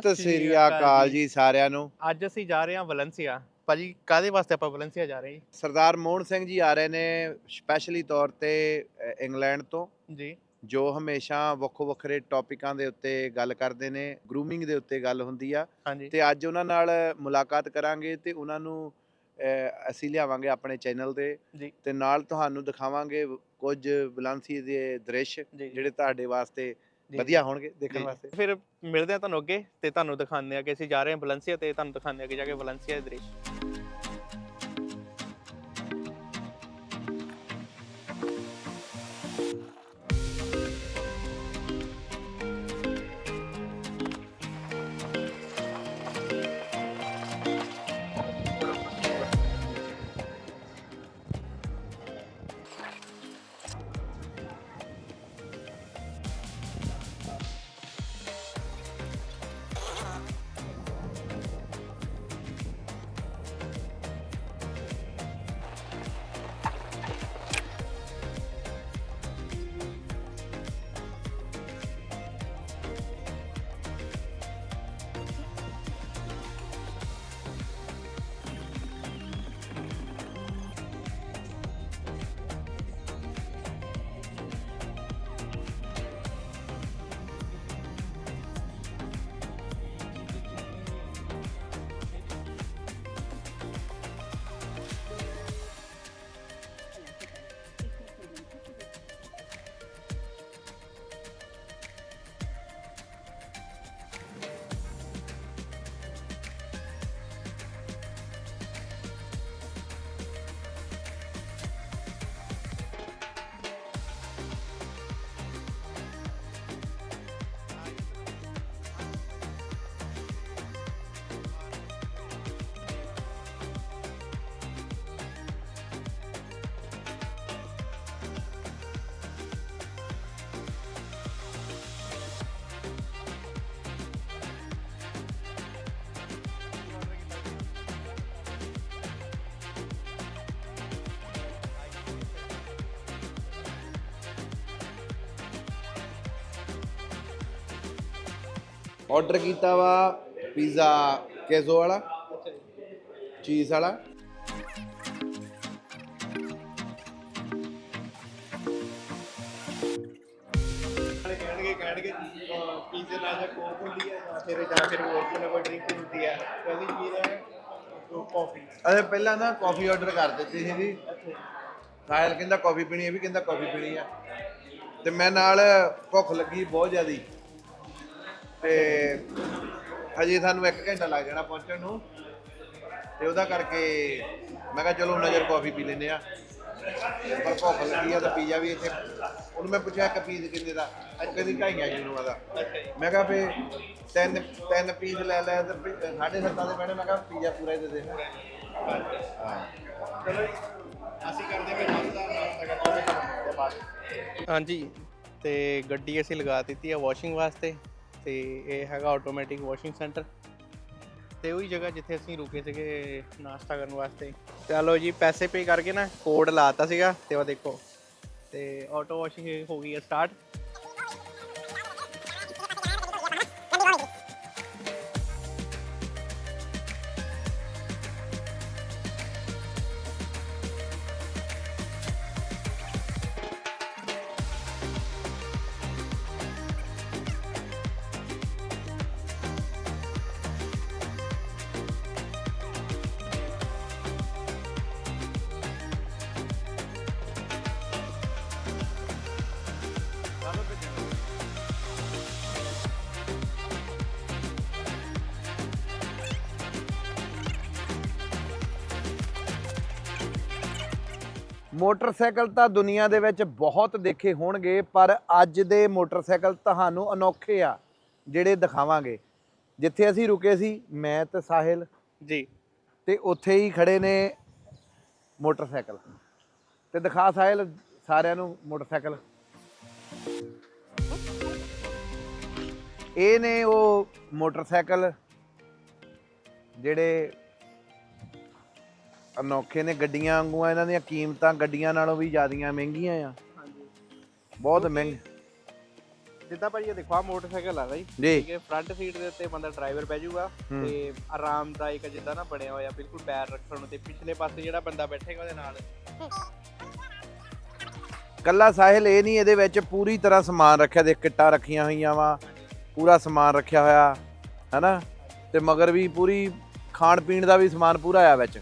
ਸਤਿ ਸ੍ਰੀ ਅਕਾਲ ਜੀ। ਸਾਰਿਆਂ ਨੂੰ। ਅੱਜ ਅਸੀਂ ਜਾ ਰਹੇ ਹਾਂ ਵਲੈਂਸੀਆ। ਭਾਜੀ ਕਾਦੇ ਵਾਸਤੇ ਆਪਾਂ ਵਲੈਂਸੀਆ ਜਾ ਰਹੇ ਸਰਦਾਰ ਮੋਹਨ ਸਿੰਘ ਜੀ ਆ ਰਹੇ ਨੇ ਸਪੈਸ਼ਲੀ ਤੌਰ ਤੇ ਇੰਗਲੈਂਡ ਤੋਂ। ਹਾਂ ਜੀ। ਜੋ ਹਮੇਸ਼ਾ ਵੱਖੋ ਵੱਖਰੇ ਟੌਪਿਕਾਂ ਦੇ ਉੱਤੇ ਗੱਲ ਕਰਦੇ ਨੇ ਗਰੂਮਿੰਗ ਦੇ ਉੱਤੇ ਗੱਲ ਹੁੰਦੀ ਆ। ਤੇ ਅੱਜ ਉਹਨਾਂ ਨਾਲ ਮੁਲਾਕਾਤ ਕਰਾਂਗੇ ਤੇ ਉਹਨਾਂ ਨੂੰ ਅਸੀਂ ਲਿਆਵਾਂਗੇ ਆਪਣੇ ਚੈਨਲ ਤੇ। ਤੇ ਨਾਲ ਤੁਹਾਨੂੰ ਦਿਖਾਵਾਂਗੇ ਕੁਝ ਵਲਾਂਸੀ ਦੇ ਦ੍ਰਿਸ਼ ਜਿਹੜੇ ਤੁਹਾਡੇ ਵਾਸਤੇ। ਵਧੀਆ ਹੋਣਗੇ ਦੇਖਣ। ਵਾਸਤੇ। ਫਿਰ ਮਿਲਦੇ ਆ ਤੁਹਾਨੂੰ ਅੱਗੇ ਤੇ ਤੁਹਾਨੂੰ ਦਿਖਾਉਂਦੇ ਆ ਕਿ ਅਸੀਂ ਜਾ ਰਹੇ ਹਾਂ ਵਲੈਂਸੀਆ ਤੇ ਤੁਹਾਨੂੰ ਦਿਖਾਉਂਦੇ ਆ ਕਿ ਜਾ ਕੇ ਵਲੈਂਸੀਆ ਦੇ ਦ੍ਰਿਸ਼। ਆਰਡਰ ਕੀਤਾ ਵਾ ਪੀਜ਼ਾ ਕੇਜ਼ੋ ਵਾਲਾ ਚੀਜ਼ ਵਾਲਾ। ਕਹਿਣਗੇ ਕਹਿਣਗੇ ਪੀਜ਼ੇ ਨਾਲ ਜਾਂ ਕੋਕ ਹੁੰਦੀ ਹੈ ਜਾਂ ਫਿਰ ਜਾਂ ਫਿਰ ਹੋਰ ਕੋਈ ਨਾ ਕੋਈ ਡਰਿੰਕ ਹੁੰਦੀ ਹੈ ਪੀ ਰਹੇ ਹਾਂ? ਕਾਫੀ ਅਰੇ ਪਹਿਲਾਂ ਨਾ ਕਾਫੀ ਆਰਡਰ ਕਰ ਦਿੱਤੀ ਸੀ ਜੀ। ਸਾਹਿਲ ਕਹਿੰਦਾ ਕਾਫੀ ਪੀਣੀ ਹੈ ਵੀ ਕਹਿੰਦਾ ਕਾਫੀ ਪੀਣੀ ਆ। ਤੇ ਮੈਂ ਨਾਲ ਭੁੱਖ ਲੱਗੀ ਬਹੁਤ ਜ਼ਿਆਦੀ। ਤੇ ਹਜੇ ਸਾਨੂੰ 1 ਘੰਟਾ ਲੱਗ ਜਾਣਾ ਪਹੁੰਚਣ ਨੂੰ। ਤੇ ਉਹਦਾ ਕਰਕੇ ਮੈਂ ਕਿਹਾ ਚਲੋ ਨਜ਼ਰ ਕਾਫੀ ਪੀ ਲੈਨੇ ਆ। ਪਰ ਭੁੱਖ ਲੱਗੀ ਆ ਤਾਂ ਪੀਜ਼ਾ ਵੀ ਇੱਥੇ। ਉਹਨੂੰ ਮੈਂ ਪੁੱਛਿਆ ਇੱਕ ਪੀਜ਼ ਕਿੰਨੇ ਦਾ? ਅੱਜ ਕਦੀ ਢਾਈਆਂ ਯੂਰੋ ਦਾ ਮੈਂ ਕਿਹਾ ਫੇ ਤਿੰਨ ਤਿੰਨ ਪੀਸ ਲੈ ਲੈ ਤੇ ਵੀ ਸਾਢੇ ਸੱਤਾਂ ਦੇ ਪੈਣੇ ਮੈਂ ਕਿਹਾ ਪੀਜ਼ਾ ਪੂਰਾ ਹੀ ਦੇ ਦੇ। ਚਲੋ ਅਸੀਂ ਕਰਦੇ ਹਾਂ ਨਾਸ਼ਤਾ ਨਾਸ਼ਤਾ ਕਰਦੇ ਹਾਂ ਹਾਂਜੀ, ਤੇ ਗੱਡੀ ਅਸੀਂ ਲਗਾ ਦਿੱਤੀ ਆ ਵਾਸ਼ਿੰਗ ਵਾਸਤੇ। ਤੇ ਇਹ ਹੈਗਾ ਆਟੋਮੈਟਿਕ ਵਾਸ਼ਿੰਗ ਸੈਂਟਰ ਤੇ ਉਹੀ ਜਗ੍ਹਾ ਜਿੱਥੇ ਅਸੀਂ ਰੁਕੇ ਸੀਗੇ ਨਾਸ਼ਤਾ ਕਰਨ ਵਾਸਤੇ। ਚਲੋ ਜੀ, ਪੈਸੇ ਪੇ ਕਰਕੇ ਨਾ ਕੋਡ ਲਾਤਾ ਸੀਗਾ ਤੇ ਉਹ ਦੇਖੋ, ਤੇ ਆਟੋ ਵਾਸ਼ਿੰਗ ਹੋ ਗਈ ਹੈ ਸਟਾਰਟ ਮੋਟਰਸਾਈਕਲ ਤਾਂ ਦੁਨੀਆ ਦੇ ਵਿੱਚ ਬਹੁਤ ਦੇਖੇ ਹੋਣਗੇ ਪਰ ਅੱਜ ਦੇ ਮੋਟਰਸਾਈਕਲ ਤੁਹਾਨੂੰ ਅਨੋਖੇ ਆ ਜਿਹੜੇ ਦਿਖਾਵਾਂਗੇ। ਜਿੱਥੇ ਅਸੀਂ ਰੁਕੇ ਸੀ ਮੈਂ ਤੇ ਸਾਹਿਲ। ਜੀ। ਤੇ ਉੱਥੇ ਹੀ ਖੜੇ ਨੇ ਮੋਟਰਸਾਈਕਲ। ਤੇ ਦਿਖਾ ਸਾਹਿਲ ਸਾਰਿਆਂ ਨੂੰ ਮੋਟਰਸਾਈਕਲ। ਇਹ ਨੇ ਉਹ ਮੋਟਰਸਾਈਕਲ ਜਿਹੜੇ ਅਨੋਖੇ ਨੇ ਗੱਡੀਆਂ ਵਾਂਗੂ ਆ ਇਹਨਾਂ ਦੀਆਂ ਕੀਮਤਾਂ ਗੱਡੀਆਂ ਨਾਲੋਂ ਵੀ ਜ਼ਿਆਦੀਆਂ ਮਹਿੰਗੀਆਂ ਆ। ਹਾਂਜੀ। ਬਹੁਤ ਮਹਿੰਗੇ ਜਿੱਦਾਂ ਭਾਜੀ ਇਹ ਦੇਖੋ ਆ ਮੋਟਰਸਾਈਕਲ ਆ ਜੀ ਜੀ। ਠੀਕ ਹੈ ਫਰੰਟ ਸੀਟ ਦੇ ਉੱਤੇ ਬੰਦਾ ਡਰਾਈਵਰ ਬਹਿ ਜਾਊਗਾ ਹੂੰ। ਤੇ ਆਰਾਮਦਾਇਕ ਜਿੱਦਾਂ ਨਾ ਬਣਿਆ ਹੋਇਆ ਬਿਲਕੁਲ ਪੈਰ ਰੱਖਣ ਨੂੰ ਤੇ ਪਿਛਲੇ ਪਾਸੇ ਜਿਹੜਾ ਬੰਦਾ ਬੈਠੇਗਾ ਉਹਦੇ ਨਾਲ। ਕੱਲਾ ਸਾਹਿਲ ਇਹ ਨਹੀਂ ਇਹਦੇ ਵਿੱਚ ਪੂਰੀ ਤਰ੍ਹਾਂ ਸਮਾਨ ਰੱਖਿਆ ਦੇ ਕਿੱਟਾਂ ਰੱਖੀਆਂ ਹੋਈਆਂ ਵਾ ਪੂਰਾ ਸਮਾਨ ਰੱਖਿਆ ਹੋਇਆ ਹੈਨਾ? ਤੇ ਮਗਰ ਵੀ ਪੂਰੀ ਖਾਣ ਪੀਣ ਦਾ ਵੀ ਸਮਾਨ ਪੂਰਾ ਆ ਵਿੱਚ।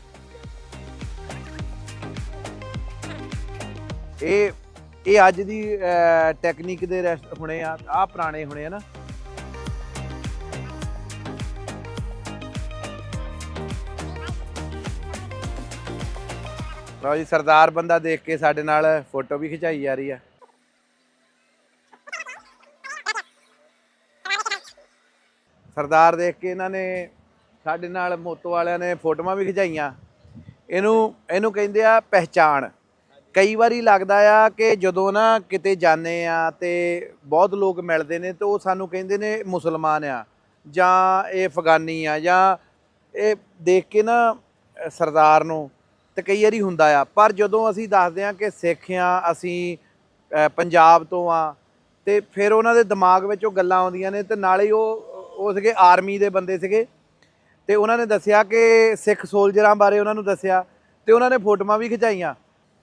ਇਹ ਇਹ ਅੱਜ ਦੀ ਟੈਕਨੀਕ ਦੇ ਰੈਸਟ ਹੋਣੇ ਆ ਆ ਪੁਰਾਣੇ ਹੋਣੇ ਆ ਨਾ। ਲਓ ਜੀ, ਸਰਦਾਰ ਬੰਦਾ ਦੇਖ ਕੇ ਸਾਡੇ ਨਾਲ ਫੋਟੋ ਵੀ ਖਿਚਾਈ ਜਾ ਰਹੀ ਆ। ਸਰਦਾਰ ਦੇਖ ਕੇ ਇਹਨਾਂ ਨੇ ਸਾਡੇ ਨਾਲ ਮੋਤੋ ਵਾਲਿਆਂ ਨੇ ਫੋਟੋਆਂ ਵੀ ਖਿਚਾਈਆਂ। ਇਹਨੂੰ ਇਹਨੂੰ ਕਹਿੰਦੇ ਆ ਪਹਿਚਾਣ। ਕਈ ਵਾਰੀ ਲੱਗਦਾ ਆ ਕਿ ਜਦੋਂ ਨਾ ਕਿਤੇ ਜਾਂਦੇ ਆ ਤੇ ਬਹੁਤ ਲੋਕ ਮਿਲਦੇ ਨੇ ਤੇ ਉਹ ਸਾਨੂੰ ਕਹਿੰਦੇ ਨੇ ਮੁਸਲਮਾਨ ਆ ਜਾਂ ਇਹ ਅਫਗਾਨੀ ਆ ਜਾਂ ਇਹ ਦੇਖ ਕੇ ਨਾ ਸਰਦਾਰ ਨੂੰ ਤੇ ਕਈ ਵਾਰੀ ਹੁੰਦਾ ਆ। ਪਰ ਜਦੋਂ ਅਸੀਂ ਦੱਸਦੇ ਆ ਕਿ ਸਿੱਖ ਆ, ਅਸੀਂ ਪੰਜਾਬ ਤੋਂ ਆ ਤੇ ਫਿਰ ਉਹਨਾਂ ਦੇ ਦਿਮਾਗ ਵਿੱਚ ਉਹ ਗੱਲਾਂ ਆਉਂਦੀਆਂ ਨੇ ਤੇ ਨਾਲੇ ਹੀ ਉਹ ਉਹ ਸੀਗੇ ਆਰਮੀ ਦੇ ਬੰਦੇ ਸੀਗੇ ਤੇ ਉਹਨਾਂ ਨੇ ਦੱਸਿਆ ਕਿ ਸਿੱਖ ਸੋਲਜਰਾਂ ਬਾਰੇ ਉਹਨਾਂ ਨੂੰ ਦੱਸਿਆ ਤੇ ਉਹਨਾਂ ਨੇ ਫੋਟੋਆਂ ਵੀ ਖਿਚਾਈਆਂ।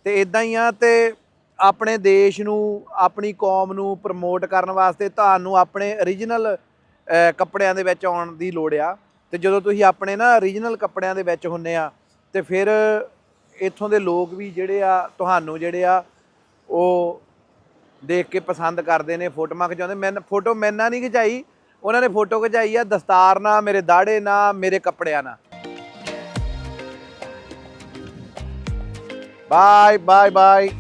ਤੇ ਇਦਾਂ ਹੀ ਆ ਤੇ ਆਪਣੇ ਦੇਸ਼ ਨੂੰ, ਆਪਣੀ ਕੌਮ ਨੂੰ ਪ੍ਰਮੋਟ ਕਰਨ ਵਾਸਤੇ ਤੁਹਾਨੂੰ ਆਪਣੇ origignal ਕੱਪੜਿਆਂ ਦੇ ਵਿੱਚ ਆਉਣ ਦੀ ਲੋੜ ਆ। ਤੇ ਜਦੋਂ ਤੁਸੀਂ ਆਪਣੇ ਨਾ origignal ਕੱਪੜਿਆਂ ਦੇ ਵਿੱਚ ਹੁੰਨੇ ਆ, ਤੇ ਫਿਰ ਇੱਥੋਂ ਦੇ ਲੋਕ ਵੀ ਜਿਹੜੇ ਆ, ਤੁਹਾਨੂੰ ਜਿਹੜੇ ਆ, ਉਹ ਦੇਖ ਕੇ ਪਸੰਦ ਕਰਦੇ ਨੇ, ਫੋਟੋਆਂ ਖਿਚਾਉਂਦੇ। ਮੈਂ, ਫੋਟੋ ਮੈਨਾਂ ਨਹੀਂ ਖਿਚਾਈ, ਉਹਨਾਂ ਨੇ ਫੋਟੋ ਖਿਚਾਈ ਆ ਦਸਤਾਰ ਨਾਲ, ਮੇਰੇ ਦਾੜੇ ਨਾਲ, ਮੇਰੇ ਕੱਪੜਿਆਂ ਨਾਲ। Bye, bye, bye.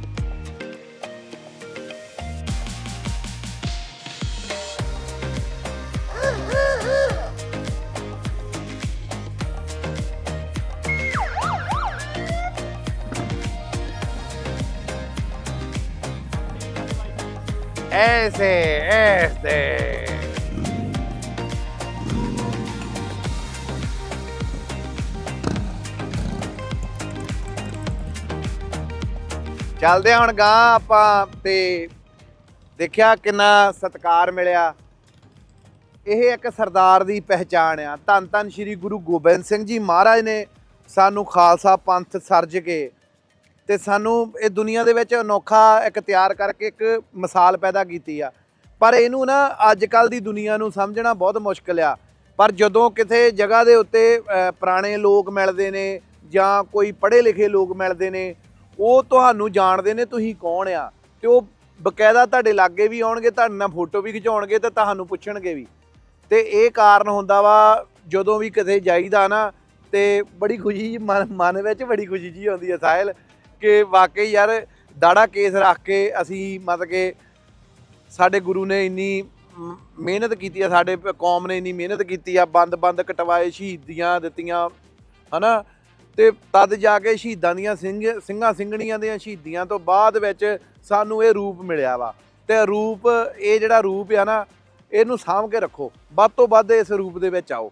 Ese, este. ਚੱਲਦੇ ਹਾਂ ਹੁਣ ਗਾਂ ਆਪਾਂ ਤੇ ਦੇਖਿਆ ਕਿੰਨਾ ਸਤਿਕਾਰ ਮਿਲਿਆ। ਇਹ ਇੱਕ ਸਰਦਾਰ ਦੀ ਪਹਿਚਾਣ ਆ। ਧੰਨ ਧੰਨ ਸ੍ਰੀ ਗੁਰੂ ਗੋਬਿੰਦ ਸਿੰਘ ਜੀ ਮਹਾਰਾਜ ਨੇ ਸਾਨੂੰ ਖਾਲਸਾ ਪੰਥ ਸਰਜ ਕੇ ਤੇ ਸਾਨੂੰ ਇਹ ਦੁਨੀਆ ਦੇ ਵਿੱਚ ਅਨੋਖਾ ਇੱਕ ਤਿਆਰ ਕਰਕੇ ਇੱਕ ਮਿਸਾਲ ਪੈਦਾ ਕੀਤੀ ਆ। ਪਰ ਇਹਨੂੰ ਨਾ ਅੱਜ ਕੱਲ ਦੀ ਦੁਨੀਆ ਨੂੰ ਸਮਝਣਾ ਬਹੁਤ ਮੁਸ਼ਕਲ ਆ। ਪਰ ਜਦੋਂ ਕਿਤੇ ਜਗ੍ਹਾ ਦੇ ਉੱਤੇ ਪੁਰਾਣੇ ਲੋਕ ਮਿਲਦੇ ਨੇ ਜਾਂ ਕੋਈ ਪੜ੍ਹੇ ਲਿਖੇ ਲੋਕ ਮਿਲਦੇ ਨੇ ਉਹ ਤੁਹਾਨੂੰ ਜਾਣਦੇ ਨੇ ਤੁਸੀਂ ਕੌਣ ਆ। ਤੇ ਉਹ ਬਕਾਇਦਾ ਤੁਹਾਡੇ ਲਾਗੇ ਵੀ ਆਉਣਗੇ, ਤੁਹਾਡੇ ਨਾਲ ਫੋਟੋ ਵੀ ਖਿਚਾਉਣਗੇ ਤੇ ਤੁਹਾਨੂੰ ਪੁੱਛਣਗੇ ਵੀ। ਤੇ ਇਹ ਕਾਰਨ ਹੁੰਦਾ ਵਾ, ਜਦੋਂ ਵੀ ਕਿਤੇ ਜਾਈਦਾ ਨਾ, ਤੇ ਬੜੀ ਖੁਸ਼ੀ ਮਨ ਮਨ ਵਿੱਚ ਬੜੀ ਖੁਸ਼ੀ ਜੀ ਆਉਂਦੀ ਹੈ ਸਾਹਿਲ, ਕਿ ਵਾਕਈ ਯਾਰ ਦਾੜਾ ਕੇਸ ਰੱਖ ਕੇ ਅਸੀਂ ਮਤਲਬ ਕਿ ਸਾਡੇ ਗੁਰੂ ਨੇ ਇੰਨੀ ਮਿਹਨਤ ਕੀਤੀ ਆ, ਸਾਡੇ ਕੌਮ ਨੇ ਇੰਨੀ ਮਿਹਨਤ ਕੀਤੀ ਆ ਬੰਦ ਬੰਦ ਕਟਵਾਏ, ਸ਼ਹੀਦੀਆਂ ਦਿੱਤੀਆਂ, ਹਨਾ? ਤੇ ਤਦ ਜਾ ਕੇ ਸ਼ਹੀਦਾਂ ਦੀਆਂ ਸਿੰਘ, ਸਿੰਘਾਂ ਸਿੰਘਣੀਆਂ ਦੀਆਂ ਸ਼ਹੀਦੀਆਂ ਤੋਂ ਬਾਅਦ ਵਿੱਚ ਸਾਨੂੰ ਇਹ ਰੂਪ ਮਿਲਿਆ ਵਾ। ਤੇ ਰੂਪ, ਇਹ ਜਿਹੜਾ ਰੂਪ ਆ ਨਾ, ਇਹਨੂੰ ਸਾਂਭ ਕੇ ਰੱਖੋ। ਵੱਧ ਤੋਂ ਵੱਧ ਇਸ ਰੂਪ ਦੇ ਵਿੱਚ ਆਓ।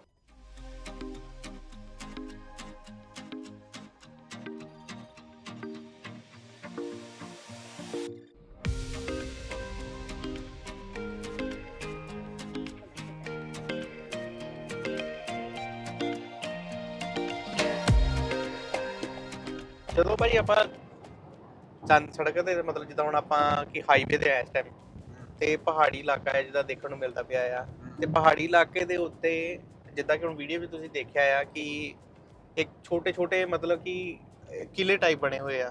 ਜਦੋਂ ਭਾਜੀ ਆਪਾਂ ਚੰਦ ਸੜਕ ਤੇ ਮਤਲਬ ਜਿੱਦਾਂ ਹੁਣ ਆਪਾਂ ਕਿ ਹਾਈਵੇ ਤੇ ਆ ਇਸ ਟਾਈਮ ਤੇ ਪਹਾੜੀ ਇਲਾਕਾ ਹੈ ਜਿਹਦਾ ਦੇਖਣ ਨੂੰ ਮਿਲਦਾ ਪਿਆ ਆ ਤੇ ਪਹਾੜੀ ਇਲਾਕੇ ਦੇ ਉੱਤੇ ਜਿੱਦਾਂ ਕਿ ਹੁਣ ਵੀਡੀਓ ਵਿੱਚ ਤੁਸੀਂ ਦੇਖਿਆ ਆ ਕਿ ਇੱਕ ਛੋਟੇ ਛੋਟੇ ਮਤਲਬ ਕਿ ਕਿਲੇ ਟਾਈਪ ਬਣੇ ਹੋਏ ਆ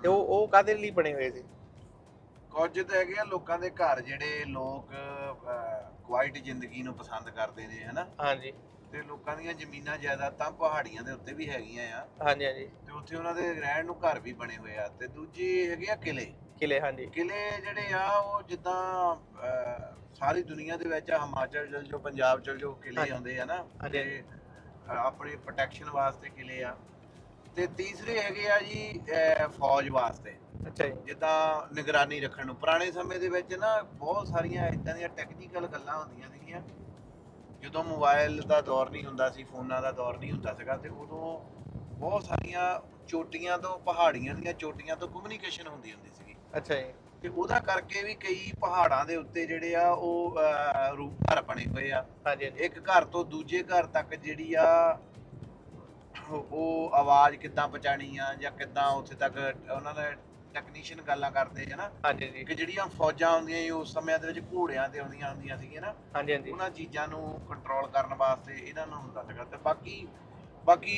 ਤੇ ਉਹ ਉਹ ਕਾਦੇ ਲਈ ਬਣੇ ਹੋਏ ਸੀ? ਕੁਝ ਤਾਂ ਹੈਗੇ ਆ ਲੋਕਾਂ ਦੇ ਘਰ ਜਿਹੜੇ ਲੋਕ ਕੁਆਇਟ ਜ਼ਿੰਦਗੀ ਨੂੰ ਪਸੰਦ ਕਰਦੇ ਨੇ ਹਨਾ? ਹਾਂਜੀ। ਤੇ ਲੋਕਾਂ ਦੀਆਂ ਜ਼ਮੀਨਾਂ ਜਾਇਦਾਦਾਂ ਪਹਾੜੀਆਂ ਦੇ ਉੱਤੇ ਵੀ ਹੈਗੀਆਂ ਆ। ਹਾਂਜੀ ਹਾਂਜੀ। ਤੇ ਉੱਥੇ ਉਹਨਾਂ ਦੇ ਰਹਿਣ ਨੂੰ ਘਰ ਵੀ ਬਣੇ ਹੋਏ ਆ। ਤੇ ਦੂਜੀ ਹੈਗੇ ਆ ਕਿਲੇ ਕਿਲੇ ਹਾਂਜੀ। ਕਿਲੇ ਜਿਹੜੇ ਆ ਉਹ ਜਿੱਦਾਂ ਅਹ, ਸਾਰੀ ਦੁਨੀਆ ਦੇ ਵਿੱਚ ਆ, ਹਿਮਾਚਲ ਚਲ ਜਾਓ ਪੰਜਾਬ ਚਲ ਜਾਓ ਕਿਲੇ ਹਾਂਜੀ। ਆਉਂਦੇ ਆ ਨਾ। ਹਾਂਜੀ। ਤੇ ਆਪਣੀ ਪ੍ਰੋਟੈਕਸ਼ਨ ਵਾਸਤੇ ਕਿਲੇ ਆ। ਤੇ ਤੀਸਰੇ ਹੈਗੇ ਆ ਜੀ ਅਹ, ਫੌਜ ਵਾਸਤੇ। ਅੱਛਾ ਜੀ। ਜਿੱਦਾਂ ਨਿਗਰਾਨੀ ਰੱਖਣ ਨੂੰ। ਪੁਰਾਣੇ ਸਮੇਂ ਦੇ ਵਿੱਚ ਨਾ ਬਹੁਤ ਸਾਰੀਆਂ ਇਦਾਂ ਦੀਆਂ ਟੈਕਨੀਕਲ ਗੱਲਾਂ ਹੁੰਦੀਆਂ ਸੀਗੀਆਂ। ਜਦੋਂ ਮੋਬਾਈਲ ਦਾ ਦੌਰ ਨਹੀਂ ਹੁੰਦਾ ਸੀ ਫੋਨਾਂ ਦਾ ਦੌਰ ਨਹੀਂ ਹੁੰਦਾ ਸੀਗਾ ਤੇ ਉਦੋਂ ਬਹੁਤ ਸਾਰੀਆਂ ਚੋਟੀਆਂ ਤੋਂ ਪਹਾੜੀਆਂ ਦੀਆਂ ਚੋਟੀਆਂ ਤੋਂ ਕਮਿਊਨੀਕੇਸ਼ਨ ਹੁੰਦੀ ਹੁੰਦੀ ਸੀਗੀ। ਅੱਛਾ ਜੀ। ਤੇ ਉਹਦਾ ਕਰਕੇ ਵੀ ਕਈ ਪਹਾੜਾਂ ਦੇ ਉੱਤੇ ਜਿਹੜੇ ਆ ਉਹ ਰੂਪ ਘਰ ਬਣੇ ਹੋਏ ਆ। ਹਾਂਜੀ ਇੱਕ ਘਰ ਤੋਂ ਦੂਜੇ ਘਰ ਤੱਕ ਜਿਹੜੀ ਆ ਉਹ ਆਵਾਜ਼ ਕਿੱਦਾਂ ਪਹੁੰਚਾਣੀ ਆ ਜਾਂ ਕਿੱਦਾਂ ਉੱਥੇ ਤੱਕ ਉਹਨਾਂ ਦੇ ਟੈਕਨੀਸ਼ੀਅਨ ਗੱਲਾਂ ਕਰਦੇ ਆ ਨਾ ਹਾਂਜੀ ਜੀ ਕਿ ਜਿਹੜੀਆਂ ਫੌਜਾਂ ਹੁੰਦੀਆਂ ਸੀ ਉਸ ਸਮਿਆਂ ਦੇ ਵਿੱਚ ਘੋੜਿਆਂ ਤੇ ਆਉਂਦੀਆਂ ਹੁੰਦੀਆਂ ਸੀਗੀਆਂ ਨਾ ਹਾਂਜੀ ਹਾਂਜੀ। ਉਹਨਾਂ ਚੀਜ਼ਾਂ ਨੂੰ ਕੰਟਰੋਲ ਕਰਨ ਵਾਸਤੇ ਇਹਨਾਂ ਨੂੰ ਹੁੰਦਾ ਸੀਗਾ ਤੇ ਬਾਕੀ ਬਾਕੀ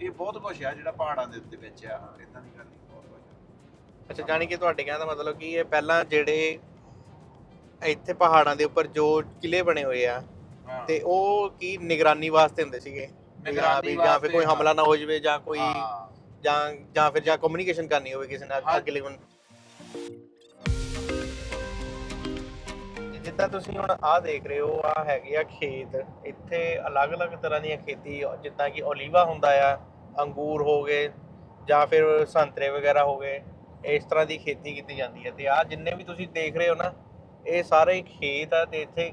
ਇਹ ਬਹੁਤ ਕੁਝ ਆ ਜਿਹੜਾ ਪਹਾੜਾਂ ਦੇ ਉੱਤੇ ਵਿੱਚ ਆ ਇਦਾਂ ਦੀ ਗੱਲ ਨਹੀਂ ਬਹੁਤ ਕੁਝ ਅੱਛਾ ਜਾਣੀ ਕਿ ਤੁਹਾਡੇ ਕਹਿਣ ਦਾ ਮਤਲਬ ਕੀ ਇਹ ਪਹਿਲਾਂ ਜਿਹੜੇ ਇੱਥੇ ਪਹਾੜਾਂ ਦੇ ਉੱਪਰ ਜੋ ਕਿਲੇ ਬਣੇ ਹੋਏ ਆ ਹਾਂ। ਤੇ ਉਹ ਕੀ ਨਿਗਰਾਨੀ ਵਾਸਤੇ ਹੁੰਦੇ ਸੀਗੇ? ਹਾਂ ਨਿਗਰਾਨੀ ਜਾਂ ਫਿਰ ਕੋਈ ਹਮਲਾ ਨਾ ਹੋ ਜਾਵੇ ਜਾਂ ਕੋਈ ਹਾਂ। ਜਾਂ ਜਾਂ ਫਿਰ ਜਾਂ ਕਮਿਊਨੀਕੇਸ਼ਨ ਕਰਨੀ ਹੋਵੇ ਕਿਸੇ ਨਾਲ। ਅਗਲੇ ਬੰਦੇ ਜਿੱਦਾਂ ਤੁਸੀਂ ਹੁਣ ਆਹ ਦੇਖ ਰਹੇ ਹੋ ਆ ਹੈਗੇ ਆ ਖੇਤ। ਇੱਥੇ ਅਲੱਗ-ਅਲੱਗ ਤਰ੍ਹਾਂ ਦੀਆਂ ਖੇਤੀ ਜਿੱਦਾਂ ਕਿ ਓਲੀਵਾ ਹੁੰਦਾ ਆ ਅੰਗੂਰ ਹੋ ਗਏ ਜਾਂ ਫਿਰ ਸੰਤਰੇ ਵਗੈਰਾ ਹੋ ਗਏ ਇਸ ਤਰ੍ਹਾਂ ਦੀ ਖੇਤੀ ਕੀਤੀ ਜਾਂਦੀ ਹੈ ਤੇ ਆ ਜਿੰਨੇ ਵੀ ਤੁਸੀਂ ਦੇਖ ਰਹੇ ਹੋ ਨਾ ਇਹ ਸਾਰੇ ਖੇਤ ਆ ਤੇ ਇੱਥੇ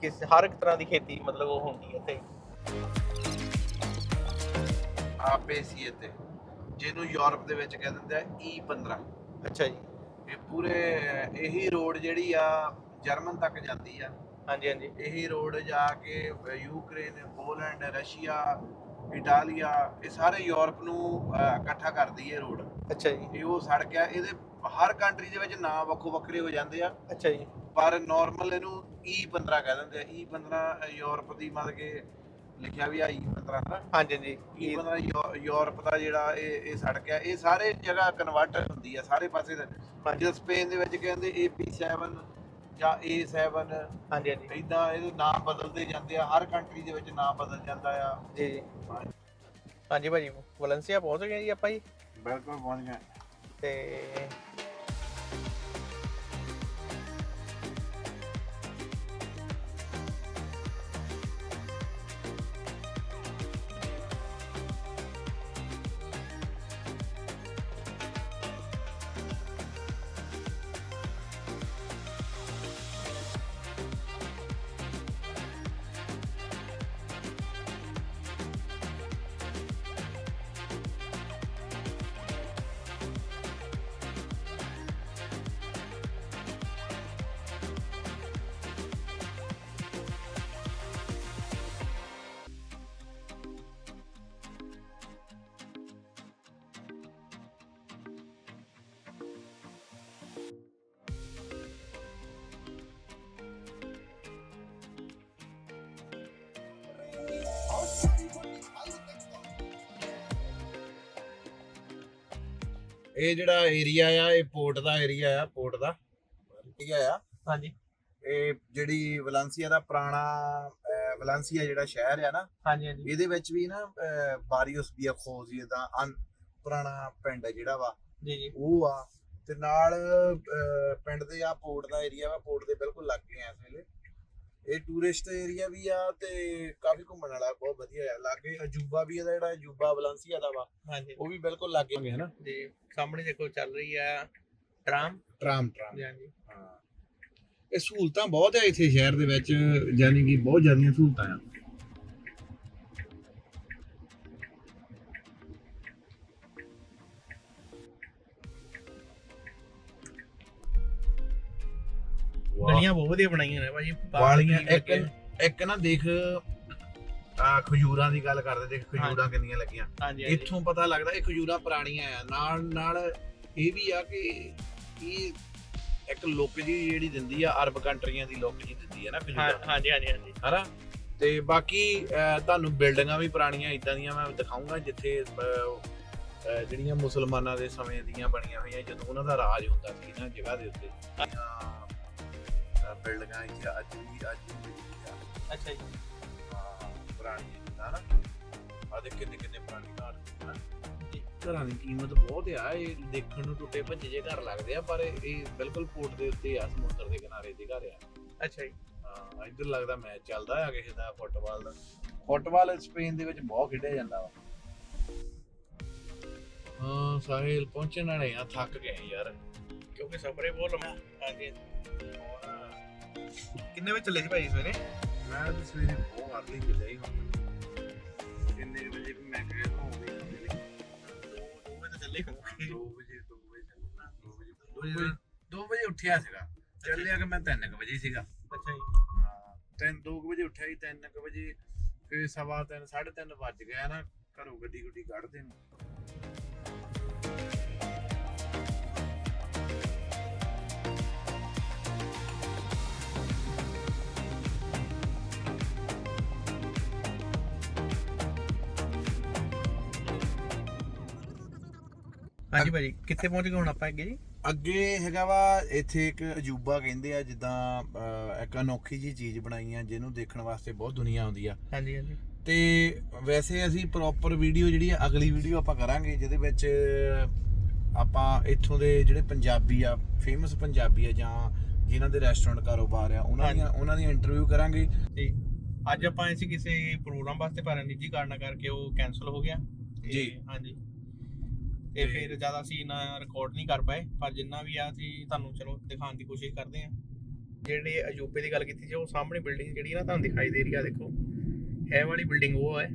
ਕਿਸ ਹਰ ਇੱਕ ਤਰ੍ਹਾਂ ਦੀ ਖੇਤੀ ਮਤਲਬ ਉਹ ਹੁੰਦੀ ਹੈ ਇੱਥੇ। ਆਪੇ ਸੀ ਇੱਥੇ। ਜਿਹਨੂੰ ਯੂਰਪ ਦੇ ਵਿੱਚ ਕਹਿ ਦਿੰਦੇ ਆ E15 ਅੱਛਾ ਜੀ। ਇਹ ਪੂਰੇ ਇਹੀ ਰੋਡ ਜਿਹੜੀ ਆ ਜਰਮਨ ਤੱਕ ਜਾਂਦੀ ਆ। ਹਾਂਜੀ ਹਾਂਜੀ। ਇਹੀ ਰੋਡ ਜਾ ਕੇ ਯੂਕਰੇਨ ਪੋਲੈਂਡ ਰਸ਼ੀਆ ਇਟਾਲੀਆ ਇਹ ਸਾਰੇ ਯੂਰਪ ਨੂੰ ਇਕੱਠਾ ਕਰਦੀ ਹੈ ਰੋਡ। ਅੱਛਾ ਜੀ। ਇਹ ਉਹ ਸੜਕ ਆ ਇਹਦੇ ਹਰ ਕੰਟਰੀ ਦੇ ਵਿੱਚ ਨਾਂ ਵੱਖੋ ਵੱਖਰੇ ਹੋ ਜਾਂਦੇ ਆ। ਅੱਛਾ ਜੀ। ਪਰ ਨਾਰਮਲ ਇਹਨੂੰ E15 ਕਹਿ ਦਿੰਦੇ ਆ। E15 ਯੂਰਪ ਦੀ ਮਤਲਬ ਕਿ ਲਿਖਿਆ ਵੀ ਆ E15 ਹਨਾ ਹਾਂਜੀ ਇਹ- E15 ਯੂ- ਯੂਰਪ ਦਾ ਜਿਹੜਾ ਇਹ ਇਹ ਸੜਕ ਆ ਇਹ ਸਾਰੇ ਜਗ੍ਹਾ ਕਨਵਰਟ ਹੁੰਦੀ ਆ ਸਾਰੇ ਪਾਸੇ ਜਿਵੇਂ ਸਪੇਨ ਦੇ ਵਿੱਚ ਕਹਿੰਦੇ AP7 ਜਾਂ A7 ਹਾਂਜੀ ਹਾਂਜੀ। ਇਦਾਂ ਇਹਦੇ ਨਾਮ ਬਦਲਦੇ ਜਾਂਦੇ ਆ ਹਰ ਕੰਟਰੀ ਦੇ ਵਿੱਚ ਨਾਮ ਬਦਲ ਜਾਂਦਾ ਆ। ਜੀ ਜੀ। ਹਾਂਜੀ ਭਾਜੀ ਵਲੈਂਸੀਆ ਪਹੁੰਚ ਗਏ ਜੀ ਆਪਾਂ ਜੀ। ਬਿਲਕੁਲ ਪਹੁੰਚ ਗਏ। ਤੇ ਇਹ ਜਿਹੜਾ ਏਰੀਆ ਆ ਇਹ ਪੋਰਟ ਦਾ ਏਰੀਆ ਆ ਪੋਰਟ ਦਾ। ਏਰੀਆ ਆ? ਹਾਂਜੀ। ਇਹ ਜਿਹੜੀ ਵਲੈਂਸੀਆ ਦਾ ਪੁਰਾਣਾ ਵਲੈਂਸੀਆ ਜਿਹੜਾ ਸ਼ਹਿਰ ਆ ਨਾ ਹਾਂਜੀ ਹਾਂਜੀ। ਇਹਦੇ ਵਿੱਚ ਵੀ ਨਾ ਬਾਰੀਓਸ ਬਿਆਖੋਜ਼ ਦਾ ਪੁਰਾਣਾ ਪਿੰਡ ਹੈ ਜਿਹੜਾ ਵਾ। ਜੀ ਜੀ। ਉਹ ਆ। ਤੇ ਨਾਲ ਪਿੰਡ ਦੇ ਆ ਪੋਰਟ ਦਾ ਏਰੀਆ ਵਾ ਪੋਰਟ ਦੇ ਬਿਲਕੁਲ ਲੱਗੇ ਆ ਇਸ ਵੇਲੇ। ਇਹ ਟੂਰਿਸਟ ਏਰੀਆ ਵੀ ਆ ਤੇ ਕਾਫੀ ਘੁੰਮਣ ਵਾਲਾ ਬਹੁਤ ਵਧੀਆ ਆ। ਲਾਗੇ ਅਜੂਬਾ ਵੀ ਇਹਦਾ ਜਿਹੜਾ ਅਜੂਬਾ ਵਲੈਂਸੀਆ ਦਾ ਵਾ। ਹਾਂਜੀ। ਉਹ ਵੀ ਬਿਲਕੁਲ ਲੱਗੇ ਹੈ ਨਾ ਜੀ ਸਾਹਮਣੇ ਦੇਖੋ ਚੱਲ ਰਹੀ ਆ ਟਰਾਮ ਟਰਾਮ ਟਰਾਮ ਹਾਂਜੀ। ਹਾਂ। ਇਹ ਸਹੂਲਤਾਂ ਬਹੁਤ ਆ ਇੱਥੇ ਸ਼ਹਿਰ ਦੇ ਵਿੱਚ ਯਾਨੀ ਕਿ ਬਹੁਤ ਜ਼ਿਆਦੀਆਂ ਸਹੂਲਤਾਂ ਆ। ਗਲੀਆਂ ਬਹੁਤ ਵਧੀਆ ਬਣਾਈਆਂ ਨੇ ਭਾਜੀ ਵਾਲੀਆਂ ਇੱਕ। ਇੱਕ ਨਾ ਦੇਖ ਆ ਖਜੂਰਾਂ ਦੀ ਗੱਲ ਕਰਦੇ ਦੇਖ ਖਜੂਰਾਂ ਕਿੰਨੀਆਂ ਲੱਗੀਆਂ। ਇੱਥੋਂ ਪਤਾ ਲੱਗਦਾ ਇਹ ਖਜੂਰਾਂ ਪੁਰਾਣੀਆਂ ਆ। ਨਾਲ ਨਾਲ ਇਹ ਵੀ ਆ ਕਿ ਇਹ ਇੱਕ ਲੁੱਕ ਜੀ ਜਿਹੜੀ ਦਿੰਦੀ ਆ ਅਰਬ ਕੰਟਰੀਆਂ ਦੀ ਲੁੱਕ ਜੀ ਦਿੰਦੀ ਆ ਨਾ ਖਜੂਰਾਂ ਹਾਂਜੀ ਹਾਂਜੀ ਹਾਂਜੀ। ਹਨਾ? ਤੇ ਬਾਕੀ ਤੁਹਾਨੂੰ ਬਿਲਡਿੰਗਾਂ ਵੀ ਪੁਰਾਣੀਆਂ ਇਦਾਂ ਦੀਆਂ ਮੈਂ ਦਿਖਾਉਂਗਾ ਜਿੱਥੇ ਜਿਹੜੀਆਂ ਮੁਸਲਮਾਨਾਂ ਦੇ ਸਮੇਂ ਦੀਆਂ ਬਣੀਆਂ ਹੋਈਆਂ ਜਦੋਂ ਉਹਨਾਂ ਦਾ ਰਾਜ ਹੁੰਦਾ ਸੀ ਨਾ ਜਗ੍ਹਾ ਦੇ ਉੱਤੇ। ਬਿਲਡਿੰਗਾਂ ਇੱਥੇ ਅੱਜ ਵੀ ਅੱਜ ਵੀ ਜਿਹੜੀਆਂ ਅੱਛਾ ਜੀ। ਹਾਂ, ਪੁਰਾਣੀਆਂ ਜਿੱਦਾਂ ਨਾ। ਆ ਦੇ ਕਿੰਨੇ ਕਿੰਨੇ ਪੁਰਾਣੇ ਘਰ ਹਨਾ ਜੀ। ਘਰਾਂ ਦੀ ਕੀਮਤ ਬਹੁਤ ਆ ਇਹ ਦੇਖਣ ਨੂੰ ਟੁੱਟੇ ਭੱਜੇ ਜੇ ਘਰ ਲੱਗਦੇ ਆ ਪਰ ਇਹ ਬਿਲਕੁਲ ਪੋਰਟ ਦੇ ਉੱਤੇ ਆ ਸਮੁੰਦਰ ਦੇ ਕਿਨਾਰੇ ਦੇ ਘਰ ਆ। ਅੱਛਾ ਜੀ। ਹਾਂ ਇੱਧਰ ਲੱਗਦਾ ਮੈਚ ਚੱਲਦਾ ਆ ਕਿਸੇ ਦਾ ਫੁੱਟਬਾਲ ਦਾ। ਫੁੱਟਬਾਲ ਸਪੇਨ ਦੇ ਵਿੱਚ ਬਹੁਤ ਖੇਡਿਆ ਜਾਂਦਾ ਵਾ। ਹਾਂ ਸਾਹਿਲ ਪਹੁੰਚਣ ਵਾਲੇ ਆ ਥੱਕ ਗਏ ਯਾਰ। ਕਿਉਂਕਿ ਸਫਰੇ ਬਹੁਤ ਲੰਮਾ ਹਾਂਜੀ ਕਿੰਨੇ ਵਜੇ ਚੱਲੇ ਸੀ ਭਾਜੀ ਸਵੇਰੇ? ਮੈਂ ਤਾਂ ਸਵੇਰੇ ਬਹੁਤ ਅਰਲੀ ਚੱਲਿਆ ਹੀ ਹੁਣ। ਕਿੰਨੇ ਵਜੇ ਵੀ ਮੈਂ ਗਏ ਹੋ ਗਏ ਦੋ ਵਜੇ ਤਾਂ ਚੱਲੇ ਹੋਣਗੇ 2 ਵਜੇ 2 ਵਜੇ ਚੱਲਣਾ 2 ਵਜੇ 2 ਵਜੇ 2 ਵਜੇ ਉੱਠਿਆ ਸੀਗਾ। ਚੱਲਿਆ ਕਿ ਮੈਂ 3 ਵਜੇ ਸੀਗਾ। ਅੱਛਾ ਜੀ। ਹਾਂ 3 2 ਵਜੇ ਉੱਠਿਆ ਸੀ 3 ਵਜੇ ਫਿਰ ਸਵਾ 3 3:30 ਵੱਜ ਗਿਆ ਨਾ। ਘਰੋਂ ਗੱਡੀ ਗੁੱਡੀ ਕੱਢਦੇ ਨੂੰ ਹਾਂਜੀ ਭਾਜੀ ਕਿੱਥੇ ਪਹੁੰਚ ਗਏ ਹੁਣ ਆਪਾਂ ਅੱਗੇ ਜੀ? ਅੱਗੇ ਹੈਗਾ ਵਾ ਇੱਥੇ ਇੱਕ ਅਜੂਬਾ ਕਹਿੰਦੇ ਆ ਜਿੱਦਾਂ ਇੱਕ ਅਨੋਖੀ ਜੀ ਚੀਜ਼ ਬਣਾਈ ਆ ਜਿਹਨੂੰ ਦੇਖਣ ਵਾਸਤੇ ਬਹੁਤ ਦੁਨੀਆ ਆਉਂਦੀ ਆ। ਹਾਂਜੀ ਹਾਂਜੀ। ਤੇ ਵੈਸੇ ਅਸੀਂ ਪ੍ਰੋਪਰ ਵੀਡੀਓ ਜਿਹੜੀ ਆ ਅਗਲੀ ਵੀਡੀਓ ਆਪਾਂ ਕਰਾਂਗੇ ਜਿਹਦੇ ਵਿੱਚ ਆਪਾਂ ਇੱਥੋਂ ਦੇ ਜਿਹੜੇ ਪੰਜਾਬੀ ਆ ਫੇਮਸ ਪੰਜਾਬੀ ਆ ਜਾਂ ਜਿਨ੍ਹਾਂ ਦੇ ਰੈਸਟੋਰੈਂਟ ਕਾਰੋਬਾਰ ਆ ਉਹਨਾਂ ਦੀਆਂ ਉਹਨਾਂ ਦੀਆਂ ਇੰਟਰਵਿਊ ਕਰਾਂਗੇ। ਜੀ। ਅੱਜ ਆਪਾਂ ਆਏ ਸੀ ਕਿਸੇ ਪ੍ਰੋਗਰਾਮ ਵਾਸਤੇ ਪਰ ਨਿੱਜੀ ਕਾਰਨਾਂ ਕਰਕੇ ਉਹ ਕੈਨਸਲ ਹੋ ਗਿਆ। ਜੀ। ਹਾਂਜੀ। ਤੇ ਤੇ- ਫਿਰ ਜ਼ਿਆਦਾ ਅਸੀਂ ਨਾ ਰਿਕਾਰਡ ਨਹੀਂ ਕਰ ਪਾਏ ਪਰ ਜਿੰਨਾ ਵੀ ਆ ਅਸੀਂ ਤੁਹਾਨੂੰ ਚਲੋ ਦਿਖਾਉਣ ਦੀ ਕੋਸ਼ਿਸ਼ ਕਰਦੇ ਆ ਜਿਹੜੇ ਅਜੂਬੇ ਦੀ ਗੱਲ ਕੀਤੀ ਸੀ ਉਹ ਸਾਹਮਣੇ ਬਿਲਡਿੰਗ ਜਿਹੜੀ ਨਾ ਤੁਹਾਨੂੰ ਦਿਖਾਈ ਦੇ ਰਹੀ ਆ ਦੇਖੋ। ਇਹ ਵਾਲੀ ਬਿਲਡਿੰਗ ਉਹ ਹੈ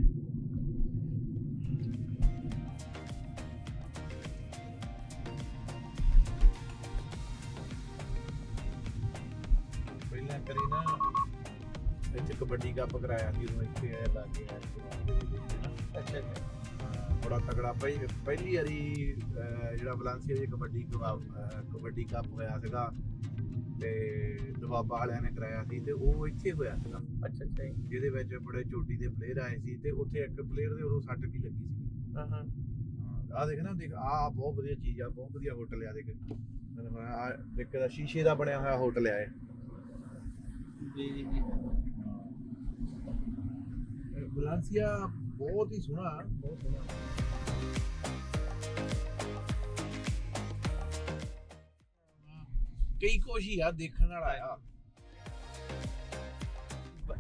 ਪਹਿਲਾਂ ਕਰੀ ਨਾ ਇੱਥੇ ਕਬੱਡੀ ਕੱਪ ਕਰਾਇਆ ਸੀ ਉਦੋਂ ਇੱਥੇ ਆਇਆ ਲੱਗੇ ਆ ਅੱਛਾ ਅੱਛਾ। ਹਾਂ, ਬੜਾ ਤਗੜਾ ਪਹਿ- ਪਹਿਲੀ ਵਾਰੀ ਅਹ, ਜਿਹੜਾ ਵਲਾਂਸੀਆ ਦੀ ਕਬੱਡੀ ਕਬਾ- ਅਹ, ਕਬੱਡੀ ਕੱਪ ਹੋਇਆ ਸੀਗਾ ਤੇ ਦਬਾਬਾ ਵਾਲਿਆਂ ਨੇ ਕਰਾਇਆ ਸੀ ਤੇ ਉਹ ਇੱਥੇ ਹੋਇਆ ਸੀਗਾ। ਅੱਛਾ ਅੱਛਾ ਜੀ। ਜਿਹਦੇ ਵਿੱਚ ਬੜੇ ਚੋਟੀ ਦੇ ਪਲੇਅਰ ਆਏ ਸੀ ਤੇ ਉੱਥੇ ਇੱਕ ਪਲੇਅਰ ਦੇ ਉਦੋਂ ਸੱਟ ਵੀ ਲੱਗੀ ਸੀ। ਹਾਂ ਹਾਂ। ਆ ਦੇਖ ਨਾ ਦੇਖ ਆ ਬਹੁਤ ਵਧੀਆ ਚੀਜ਼ ਆ ਬਹੁਤ ਵਧੀਆ ਹੋਟਲ ਆ ਦੇਖ। ਮੈਨੂੰ ਆ ਦੇਖ ਦਾ ਸ਼ੀਸ਼ੇ ਦਾ ਬਣਿਆ ਹੋਇਆ ਹੋਟਲ ਆ ਇਹ। ਜੀ ਜੀ ਜੀ। ਵਲਾਂਸੀਆ ਬਹੁਤ ਹੀ ਸੋਹਣਾ ਬਹੁਤ ਸੋਹਣਾ। ਕਈ ਹੀ ਆ ਦੇਖਣ ਵਾਲਾ ਆ।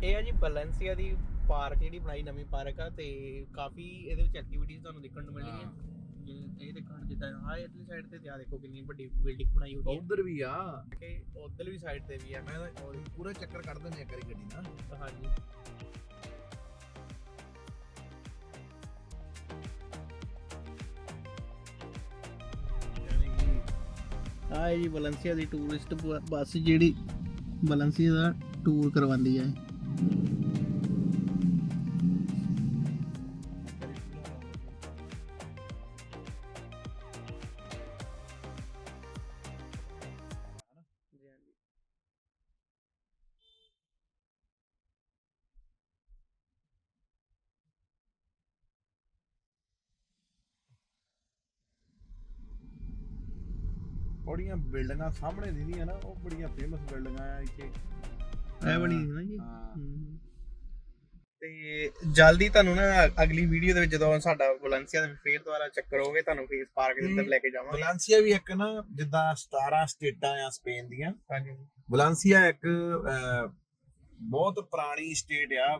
ਇਹ ਆ ਜੀ ਬੈਲੈਂਸੀਆ ਦੀ ਪਾਰਕ ਜਿਹੜੀ ਬਣਾਈ ਨਵੀਂ ਪਾਰਕ ਆ ਤੇ ਕਾਫੀ ਇਹਦੇ ਵਿੱਚ ਐਕਟੀਵਿਟੀਜ਼ ਤੁਹਾਨੂੰ ਦੇਖਣ ਨੂੰ ਮਿਲਣਗੀਆਂ। ਇਹ ਦੇਖਣ ਜਿੱਦਾਂ ਆ ਇਧਰਲੀ ਸਾਈਡ ਤੇ ਆ ਦੇਖੋ ਕਿੰਨੀ ਵੱਡੀ ਬਿਲਡਿੰਗ ਬਣਾਈ ਹੋਈ ਉਧਰ ਵੀ ਆ। ਹੈ ਕਿ ਉਧਰ ਵੀ ਸਾਈਡ ਤੇ ਵੀ ਹੈ ਮੈਂ ਤਾਂ ਪੂਰਾ ਚੱਕਰ ਕੱਢ ਦਿੰਦੇ ਆ ਕਰੀ ਗੱਡੀ ਨਾਲ। ਹਾਂਜੀ। ਆ ਜੀ ਬੈਲੈਂਸੀਆ ਦੀ ਟੂਰਿਸਟ ਬੱਸ ਜਿਹੜੀ ਬੈਲੈਂਸੀਆ ਦਾ ਟੂਰ ਕਰਵਾਉਂਦੀ ਹੈ ਬੜੀਆਂ ਬਿਲਡਿੰਗਾਂ ਸਾਹਮਣੇ ਦਿੰਦੀਆਂ ਨਾ ਉਹ ਬੜੀਆਂ ਫੇਮਸ ਬਿਲਡਿੰਗਾਂ ਆ ਇੱਥੇ। ਇਹ ਬਣੀ ਸੀ ਨਾ ਜੀ? ਹਾਂ। ਤੇ ਜਲਦੀ ਤੁਹਾਨੂੰ ਨਾ ਅਗਲੀ ਵੀਡੀਓ ਦੇ ਵਿੱਚ ਜਦੋਂ ਸਾਡਾ ਵੈਲੈਂਸੀਆ ਦੇ ਫੇਰ ਦੁਆਰਾ ਚੱਕਰ ਹੋਗੇ ਤੁਹਾਨੂੰ ਫੇਸ ਪਾਰਕ ਦੇ ਅੰਦਰ ਲੈ ਕੇ ਜਾਵਾਂਗੇ। ਵਲਾਂਸੀਆ ਵੀ ਇੱਕ ਨਾ ਜਿੱਦਾਂ 17 ਸਟੇਟਾਂ ਆ ਸਪੇਨ ਦੀਆਂ। ਹਾਂਜੀ। ਵਲਾਂਸੀਆ ਇੱਕ ਬਹੁਤ ਪੁਰਾਣੀ ਸਟੇਟ ਆ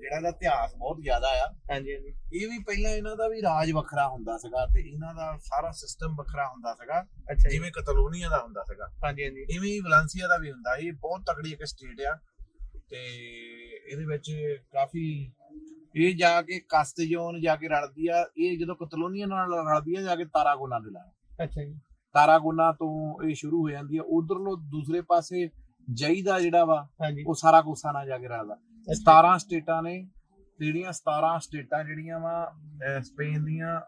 ਜਿਹੜਾ ਦਾ ਇਤਿਹਾਸ ਬਹੁਤ ਜ਼ਿਆਦਾ ਆ। ਹਾਂਜੀ ਹਾਂਜੀ। ਇਹ ਵੀ ਪਹਿਲਾਂ ਇਹਨਾਂ ਦਾ ਵੀ ਰਾਜ ਵੱਖਰਾ ਹੁੰਦਾ ਸੀਗਾ ਤੇ ਇਹਨਾਂ ਦਾ ਸਾਰਾ ਸਿਸਟਮ ਵੱਖਰਾ ਹੁੰਦਾ ਸੀਗਾ ਜਿਵੇਂ ਕਤਲੋਨੀਆ ਦਾ ਹੁੰਦਾ ਸੀਗਾ। ਹਾਂਜੀ ਹਾਂਜੀ। ਇਵੇਂ ਹੀ ਵਲਾਂਸੀਆ ਦਾ ਵੀ ਹੁੰਦਾ ਇਹ ਬਹੁਤ ਤਕੜੀ ਇੱਕ ਸਟੇਟ ਆ ਤੇ ਇਹਦੇ ਵਿੱਚ ਕਾਫੀ ਇਹ ਜਾ ਕੇ ਕਸਤਜੋਨ ਜਾ ਕੇ ਰਲਦੀ ਆ ਇਹ ਜਦੋਂ ਕਤਲੋਨੀਆ ਨਾਲ ਰਲਦੀ ਆ ਜਾ ਕੇ ਤਾਰਾਗੋਨਾ ਦੇ ਨਾਲ। ਅੱਛਾ ਜੀ। ਤਾਰਾਗੋਨਾ ਤੋਂ ਇਹ ਸ਼ੁਰੂ ਹੋ ਜਾਂਦੀ ਆ ਉਧਰਲੋਂ ਦੂਸਰੇ ਪਾਸੇ ਜਈ ਦਾ ਜਿਹੜਾ ਵਾ ਹਾਂਜੀ। ਉਹ ਸਾਰਾ ਕੋਸਾ ਨਾਲ ਜਾ ਕੇ ਰਲਦਾ 17 ਸਟੇਟਾਂ ਨੇ ਜਿਹੜੀਆਂ 17 ਸਟੇਟਾਂ ਜਿਹੜੀਆਂ ਵਾ ਸਪੇਨ ਦੀਆਂ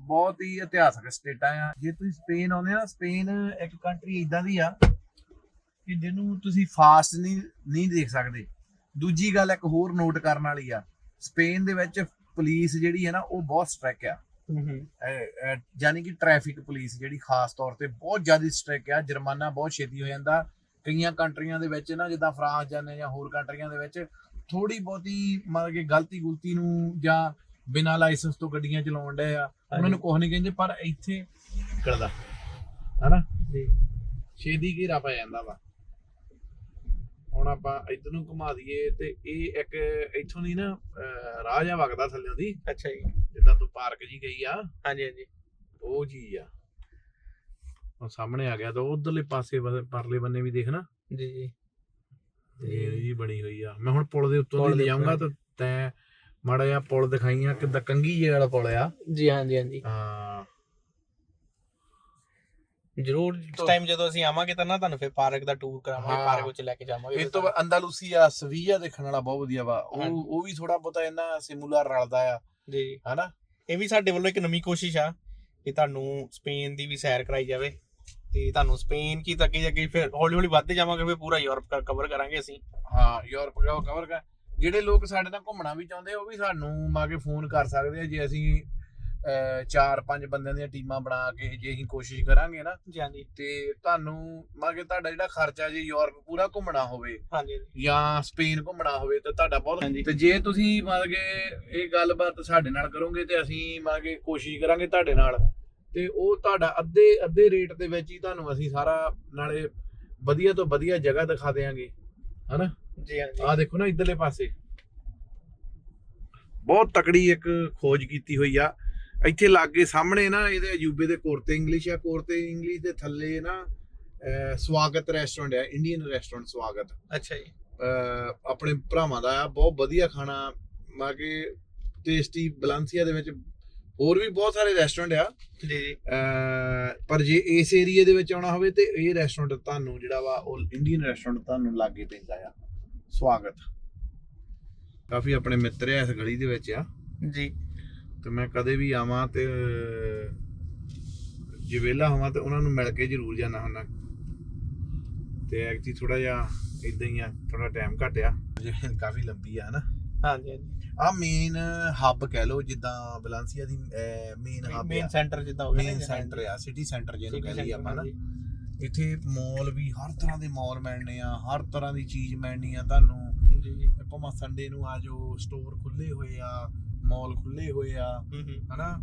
ਬਹੁਤ ਹੀ ਇਤਿਹਾਸਕ ਸਟੇਟਾਂ ਆ। ਜੇ ਤੁਸੀਂ ਸਪੇਨ ਆਉਂਦੇ ਆ ਸਪੇਨ ਇੱਕ ਕੰਟਰੀ ਇਦਾਂ ਦੀ ਆ ਕਿ ਜਿਹਨੂੰ ਤੁਸੀਂ ਫਾਸਟ ਨਹੀਂ ਨਹੀਂ ਦੇਖ ਸਕਦੇ। ਦੂਜੀ ਗੱਲ ਇੱਕ ਹੋਰ ਨੋਟ ਕਰਨ ਵਾਲੀ ਆ ਸਪੇਨ ਦੇ ਵਿੱਚ ਪੁਲਿਸ ਜਿਹੜੀ ਹੈ ਨਾ ਉਹ ਬਹੁਤ ਸਟ੍ਰਿਕ ਆ। ਯਾਨੀ ਕਿ ਟ੍ਰੈਫਿਕ ਪੁਲਿਸ ਜਿਹੜੀ ਖਾਸ ਤੌਰ ਤੇ ਬਹੁਤ ਜ਼ਿਆਦਾ ਸਟ੍ਰਿਕ ਆ ਜੁਰਮਾਨਾ ਬਹੁਤ ਛੇਤੀ ਹੋ ਜਾਂਦਾ। ਕਈਆਂ ਕੰਟਰੀਆਂ ਦੇ ਵਿੱਚ ਨਾ ਜਿੱਦਾਂ ਫਰਾਂਸ ਜਾਂਦੇ ਜਾਂ ਹੋਰ ਕੰਟਰੀਆਂ ਦੇ ਵਿੱਚ ਥੋੜੀ ਬਹੁਤੀ ਮਤਲਬ ਕਿ ਗਲਤੀ ਗੁਲਤੀ ਨੂੰ ਜਾਂ ਬਿਨਾਂ ਲਾਇਸੈਂਸ ਤੋਂ ਗੱਡੀਆਂ ਚਲਾਉਣ ਡਏ ਆ ਉਹਨਾਂ ਨੂੰ ਕੁਝ ਨਹੀਂ ਕਹਿੰਦੇ ਪਰ ਇੱਥੇ ਕਰਦਾ ਹਨਾ? ਜੀ। ਛੇਦੀ ਘੇਰਾ ਪੈ ਜਾਂਦਾ ਵਾ। ਹੁਣ ਆਪਾਂ ਇੱਧਰ ਨੂੰ ਘੁਮਾ ਦਈਏ ਤੇ ਇਹ ਇੱਕ ਇੱਥੋਂ ਦੀ ਨਾ ਰਾਹ ਜਾ ਵਗਦਾ ਥੱਲੇ ਦੀ ਅੱਛਾ ਜੀ। ਜਿੱਦਾਂ ਤੂੰ ਪਾਰਕ ਜੀ ਗਈ ਆ। ਹਾਂਜੀ ਹਾਂਜੀ। ਉਹ ਚੀਜ਼ ਆ। ਉਹ ਸਾਹਮਣੇ ਆ ਗਿਆ ਤਾਂ ਉਧਰਲੇ ਪਾਸੇ ਪਰਲੇ ਬੰਨੇ ਵੀ ਦੇਖ ਨਾ। ਜੀ ਜੀ। ਇਹ ਜੀ ਬਣੀ ਹੋਈ ਆ। ਮੈਂ ਹੁਣ ਪੁਲ ਦੇ ਉੱਤੋਂ ਪੁਲ ਦੀ ਦੇ। ਜਾਊਂਗਾ ਤਾਂ ਤੈਂ ਮਾੜਾ ਜਿਹਾ ਪੁਲ ਦਿਖਾਈਆਂ ਕਿੱਦਾਂ ਕੰਗੀ ਜਿਹੇ ਵਾਲਾ ਪੁਲ ਆ। ਜੀ ਹਾਂਜੀ ਹਾਂਜੀ। ਹਾਂ। ਜਰੂਰ ਇਸ ਟਾਈਮ ਜਦੋਂ ਅਸੀਂ ਆਵਾਂਗੇ ਤਾਂ ਨਾ ਤੁਹਾਨੂੰ ਫਿਰ ਪਾਰਕ ਦਾ ਟੂਰ ਕਰਾਵਾਂਗੇ ਹਾਂ। ਪਾਰਕ ਵਿੱਚ ਲੈ ਕੇ ਜਾਵਾਂਗੇ। ਇਹ ਤੋਂ ਬਾਅਦ ਅੰਦਾਲੂਸੀਆ ਸਵੀਆ ਦੇਖਣ ਵਾਲਾ ਬਹੁਤ ਵਧੀਆ ਵਾ। ਹਾਂਜੀ। ਉਹ ਉਹ ਵੀ ਥੋੜਾ ਬਹੁਤਾ ਇਹਨਾਂ ਸਿਮੂਲਰ ਰਲਦਾ ਆ। ਜੀ। ਹਨਾ? ਇਹ ਵੀ ਸਾਡੇ ਵੱਲੋਂ ਇੱਕ ਨਵੀਂ ਕੋਸ਼ਿਸ਼ ਆ ਕਿ ਤੁਹਾਨੂੰ ਸਪੇਨ ਦੀ ਵੀ ਸੈਰ ਕਰਾਈ ਜਾਵੇ। ਤੇ ਤੁਹਾਨੂੰ ਸਪੇਨ ਕੀ ਤੱਕ ਅੱਗੇ ਫਿਰ ਹੌਲੀ ਹੌਲੀ ਵੱਧਦੇ ਜਾਵਾਂਗੇ ਫਿਰ ਪੂਰਾ ਯੂਰਪ ਕਵਰ ਕਰਾਂਗੇ ਅਸੀਂ। ਹਾਂ ਯੂਰਪ ਦਾ ਕਵਰ ਕਰ ਜਿਹੜੇ ਲੋਕ ਸਾਡੇ ਨਾਲ ਘੁੰਮਣਾ ਵੀ ਚਾਹੁੰਦੇ ਉਹ ਵੀ ਸਾਨੂੰ ਮਾ ਕੇ ਫੋਨ ਕਰ ਸਕਦੇ ਆ ਜੇ ਅਸੀਂ ਚਾਰ ਪੰਜ ਬੰਦਿਆਂ ਦੀਆਂ ਟੀਮਾਂ ਬਣਾ ਕੇ ਜੇ ਅਸੀਂ ਕੋਸ਼ਿਸ਼ ਕਰਾਂਗੇ ਨਾ ਜੀ ਹਾਂਜੀ। ਤੇ ਤੁਹਾਨੂੰ ਮਾ ਕੇ ਤੁਹਾਡਾ ਜਿਹੜਾ ਖਰਚਾ ਜੇ ਯੂਰਪ ਪੂਰਾ ਘੁੰਮਣਾ ਹੋਵੇ ਹਾਂਜੀ ਜਾਂ ਸਪੇਨ ਘੁੰਮਣਾ ਹੋਵੇ ਤਾਂ ਤੁਹਾਡਾ ਬਹੁਤ ਹਾਂਜੀ। ਤੇ ਜੇ ਤੁਸੀਂ ਕੇ ਇਹ ਗੱਲਬਾਤ ਸਾਡੇ ਨਾਲ ਕਰੋਗੇ ਤੇ ਅਸੀਂ ਕੇ ਕੋਸ਼ਿਸ਼ ਕਰਾਂਗੇ ਤੁਹਾਡੇ ਨਾਲ। ਤੇ ਉਹ ਤੁਹਾਡਾ ਅੱਧੇ ਅੱਧੇ ਰੇਟ ਦੇ ਵਿੱਚ ਹੀ ਤੁਹਾਨੂੰ ਅਸੀਂ ਸਾਰਾ ਨਾਲੇ ਵਧੀਆ ਤੋਂ ਵਧੀਆ ਜਗ੍ਹਾ ਦਿਖਾ ਦੇਵਾਂਗੇ ਹਨਾ? ਜੀ ਹਾਂਜੀ ਆਹ ਦੇਖੋ ਨਾ ਇਧਰਲੇ ਪਾਸੇ। ਬਹੁਤ ਤਕੜੀ ਇੱਕ ਖੋਜ ਕੀਤੀ ਹੋਈ ਆ। ਇੱਥੇ ਲਾਗੇ ਸਾਹਮਣੇ ਨਾ ਇਹਦੇ ਅਜੂਬੇ ਦੇ ਕੋਰਤੇ ਇੰਗਲਿਸ਼ ਆ ਕੋਰਤੇ ਇੰਗਲਿਸ਼ ਦੇ ਥੱਲੇ ਨਾ ਸਵਾਗਤ ਰੈਸਟੋਰੈਂਟ ਆ ਇੰਡੀਅਨ ਰੈਸਟੋਰੈਂਟ ਸਵਾਗਤ। ਅੱਛਾ ਜੀ। ਆਪਣੇ ਭਰਾਵਾਂ ਦਾ ਆ ਬਹੁਤ ਵਧੀਆ ਖਾਣਾ। ਮਾ ਕੇ ਟੇਸਟੀ ਬਲਾਂਸੀਆ ਦੇ ਵਿੱਚ ਹੋਰ ਵੀ ਬਹੁਤ ਸਾਰੇ ਰੈਸਟੋਰੈਂਟ ਆ। ਜੀ ਪਰ ਜੇ ਇਸ ਏਰੀਆ ਦੇ ਵਿੱਚ ਆਉਣਾ ਹੋਵੇ ਤੇ ਇਹ ਰੈਸਟੋਰੈਂਟ ਤੁਹਾਨੂੰ ਜਿਹੜਾ ਵਾ ਉਹ ਇੰਡੀਅਨ ਰੈਸਟੋਰੈਂਟ ਤੁਹਾਨੂੰ ਲਾਗੇ ਪੈਂਦਾ ਆ। ਸਵਾਗਤ। ਕਾਫੀ ਆਪਣੇ ਮਿੱਤਰ ਆ ਇਸ ਗਲੀ ਦੇ ਵਿੱਚ ਆ। ਜੀ। ਤੇ ਮੈਂ ਕਦੇ ਵੀ ਆਵਾਂ ਤੇ ਜੇ ਵਿਹਲਾ ਹੋਵਾਂ ਤੇ ਉਹਨਾਂ ਨੂੰ ਮਿਲ ਕੇ ਜ਼ਰੂਰ ਜਾਣਾ ਹੁੰਦਾ। ਤੇ ਐਕਚੁਅਲੀ ਥੋੜਾ ਜਿਹਾ ਇਦਾਂ ਹੀ ਆ ਥੋੜਾ ਟਾਈਮ ਘਟਿਆ ਜੇ ਕਾਫੀ ਲੰਬੀ ਆ ਹਨਾ? ਹਾਂਜੀ ਹਾਂਜੀ। ਆ ਮੇਨ ਹੱਬ ਕਹਿ ਲਓ ਜਿੱਦਾਂ ਬਲਾਂਸੀਆ ਦੀ ਮੇਨ ਹੱਬ ਮੇਨ ਸੈਂਟਰ ਜਿੱਦਾਂ ਹੋ ਗਿਆ ਮੇਨ ਸੈਂਟਰ ਆ ਸਿਟੀ ਸੈਂਟਰ ਜਿਹਨੂੰ ਕਹਿੰਦੇ center, ਆਪਾਂ ਨਾ। ਇੱਥੇ ਮਾਲ ਵੀ ਹਰ ਤਰ੍ਹਾਂ ਦੇ ਮਾਲ ਮਿਲਣੇ ਆ ਹਰ ਤਰ੍ਹਾਂ ਦੀ ਚੀਜ਼ ਮਿਲਣੀ ਆ ਤੁਹਾਨੂੰ। ਜੀ। ਭਾਵੇਂ ਸੰਡੇ ਨੂੰ ਆ ਜੋ ਸਟੋਰ ਖੁੱਲੇ ਹੋਏ ਆ ਮਾਲ ਖੁੱਲੇ ਹੋਏ ਆ ਹਨਾ?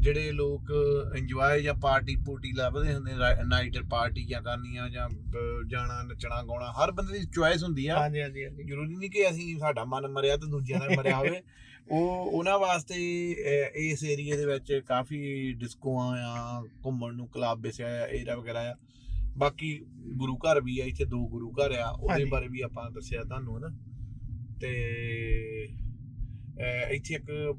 ਜਿਹੜੇ ਲੋਕ ਇੰਜੋਏ ਜਾਂ ਪਾਰਟੀ ਪੂਟੀ ਲੱਭਦੇ ਹੁੰਦੇ ਨਾਈਟ ਪਾਰਟੀ ਜਾਂ ਕਰਨੀਆਂ ਜਾਂ ਜਾਣਾ ਨੱਚਣਾ ਗਾਉਣਾ ਹਰ ਬੰਦੇ ਦੀ ਚੁਆਇਸ ਹੁੰਦੀ ਆ। ਹਾਂਜੀ ਹਾਂਜੀ ਹਾਂਜੀ। ਜ਼ਰੂਰੀ ਨਹੀਂ ਕਿ ਅਸੀਂ ਸਾਡਾ ਮਨ ਮਰਿਆ ਤੇ ਦੂਜਿਆਂ ਦਾ ਮਰਿਆ ਹੋਵੇ। ਉਹ ਉਹਨਾਂ ਵਾਸਤੇ ਇਸ ਏਰੀਆ ਦੇ ਵਿੱਚ ਕਾਫੀ ਡਿਸਕੋਆਂ ਆ ਘੁੰਮਣ ਨੂੰ ਕਲੱਬ ਇਸ ਏਰੀਆ ਵਗੈਰਾ ਆ। ਬਾਕੀ ਗੁਰੂ ਘਰ ਵੀ ਆ ਇੱਥੇ ਦੋ ਗੁਰੂ ਘਰ ਆ ਉਹਦੇ। ਬਾਰੇ ਵੀ ਆਪਾਂ ਦੱਸਿਆ ਤੁਹਾਨੂੰ ਹਨਾ। ਤੇ ਇੱਥੇ ਇੱਕ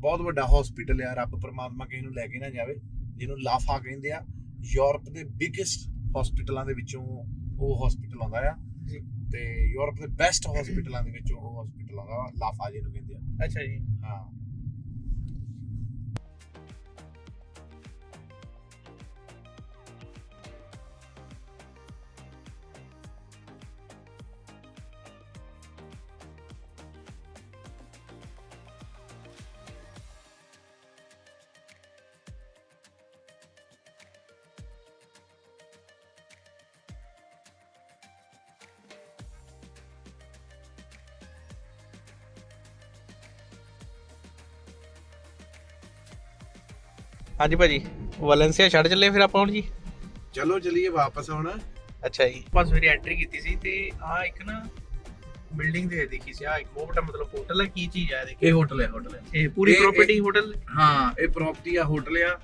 ਬਹੁਤ ਵੱਡਾ ਹਸਪੀਟਲ ਆ। ਰੱਬ ਪ੍ਰਮਾਤਮਾ ਕਿਸੇ ਨੂੰ ਲੈ ਕੇ ਨਾ ਜਾਵੇ ਜਿਹਨੂੰ ਲਾਫਾ ਕਹਿੰਦੇ ਆ। ਯੂਰਪ ਦੇ ਬਿਗੇਸਟ ਹਸਪੀਟਲਾਂ ਦੇ ਵਿੱਚੋਂ ਉਹ ਹਸਪੀਟਲ ਆਉਂਦਾ ਆ। ਤੇ ਯੂਰਪ ਦੇ ਬੈਸਟ ਹਸਪੀਟਲਾਂ ਦੇ ਵਿੱਚੋਂ ਉਹ ਹਸਪੀਟਲ ਆਉਂਦਾ ਲਾਫਾ ਜਿਹਨੂੰ ਕਹਿੰਦੇ ਆ। ਅੱਛਾ ਜੀ। ਹਾਂ। ਹਾਂਜੀ ਭਾਜੀ ਵੈਲੈਂਸੀਆ ਛੱਡ ਚੱਲੇ ਫਿਰ ਆਪਾਂ ਹੁਣ ਜੀ? ਚਲੋ ਚਲੀਏ ਵਾਪਸ ਹੁਣ। ਅੱਛਾ ਜੀ। ਆਪਾਂ ਸਵੇਰੇ ਐਂਟਰੀ ਕੀਤੀ ਸੀ ਤੇ ਆ ਇੱਕ ਨਾ ਬਿਲਡਿੰਗ ਦੇ ਦੇਖੀ ਸੀ ਆ ਇੱਕ ਬਹੁਤ ਵੱਡਾ ਮਤਲਬ ਹੋਟਲ ਹੈ ਕੀ ਚੀਜ਼ ਹੈ ਦੇਖੀ ਇਹ ਹੋਟਲ ਹੈ ਹੋਟਲ ਹੈ ਇਹ ਪੂਰੀ ਇਹ- ਪ੍ਰਾਪਰਟੀ ਹੋਟਲ ਹਾਂ ਇਹ ਪ੍ਰਾਪਰਟੀ ਆ ਹੋਟਲ ਆ।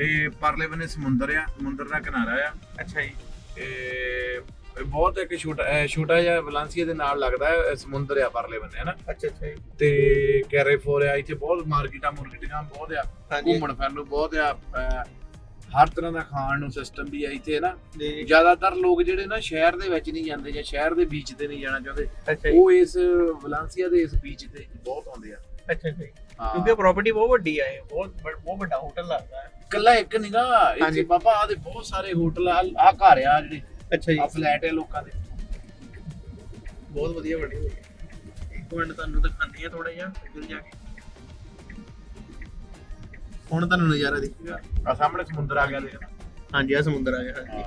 ਇਹ ਪਰਲੇ ਬੰਨੇ ਸਮੁੰਦਰ ਆ ਸਮੁੰਦਰ ਦਾ ਕਿਨਾਰਾ ਆ। ਅੱਛਾ ਜੀ। ਇਹ ਬਹੁਤ ਇੱਕ ਛੋਟਾ ਛੋਟਾ ਜਿਹਾ ਵਲਾਂਸੀਆ ਦੇ ਨਾਲ ਲੱਗਦਾ ਹੈ ਸਮੁੰਦਰ ਆ ਪਰਲੇ ਬੰਨੇ ਹਨਾ ਅੱਛਾ ਅੱਛਾ ਜੀ। ਤੇ ਕੈਰੇਫੋਰ ਆ ਇੱਥੇ ਬਹੁਤ ਮਾਰਕੀਟਾਂ ਮੁਰਕੀਟਾਂ ਬਹੁਤ ਆ ਹਾਂਜੀ। ਘੁੰਮਣ ਫਿਰਨ ਨੂੰ ਬਹੁਤ ਆ ਅਹ, ਹਰ ਤਰ੍ਹਾਂ ਦਾ ਖਾਣ ਨੂੰ ਸਿਸਟਮ ਵੀ ਆ ਇੱਥੇ ਨਾ? ਜੀ। ਜ਼ਿਆਦਾਤਰ ਲੋਕ ਜਿਹੜੇ ਨਾ ਸ਼ਹਿਰ ਦੇ ਵਿੱਚ ਨਹੀਂ ਜਾਂਦੇ ਜਾਂ ਸ਼ਹਿਰ ਦੇ ਬੀਚ ਤੇ ਨਹੀਂ ਜਾਣਾ ਚਾਹੁੰਦੇ ਅੱਛਾ ਜੀ। ਉਹ ਇਸ ਵਲਾਂਸੀਆ ਦੇ ਇਸ ਬੀਚ ਤੇ ਬਹੁਤ ਆਉਂਦੇ ਆ। ਅੱਛਾ ਜੀ। ਹਾਂ। ਕਿਉਂਕਿ ਪ੍ਰਾਪਰਟੀ ਬਹੁਤ ਵੱਡੀ ਹੈ ਇਹ ਬਹੁਤ ਬਹੁਤ ਵੱਡਾ ਹੋਟਲ ਲੱਗਦਾ ਹੈ। ਇਕੱਲਾ ਇੱਕ ਨਿਗਾ ਹਾਂਜੀ। ਇੱਥੇ ਬਾਬਾ ਆ ਦੇ ਬਹੁਤ ਸਾਰੇ ਹੋਟਲ ਆ ਆ ਘਰ ਆ ਜਿਹੜੇ। ਅੱਛਾ ਆ ਫਲੈਟ ਆ ਲੋਕਾਂ ਦੇ। ਬਹੁਤ ਵਧੀਆ ਬਣੀ ਹੋਈ ਹੈ। ਇੱਕ ਮਿੰਟ ਤੁਹਾਨੂੰ ਦਿਖਾਉਂਦੀ ਆ ਥੋੜਾ ਜਿਹਾ ਇੱਧਰ ਜਾ ਕੇ। ਹੁਣ ਤੁਹਾਨੂੰ ਨਜ਼ਾਰਾ ਦਿਖੇਗਾ। ਆ ਸਾਹਮਣੇ ਸਮੁੰਦਰ ਆ ਗਿਆ ਦੇਖ। ਹਾਂਜੀ ਆ ਸਮੁੰਦਰ ਆ ਗਿਆ ਹਾਂਜੀ।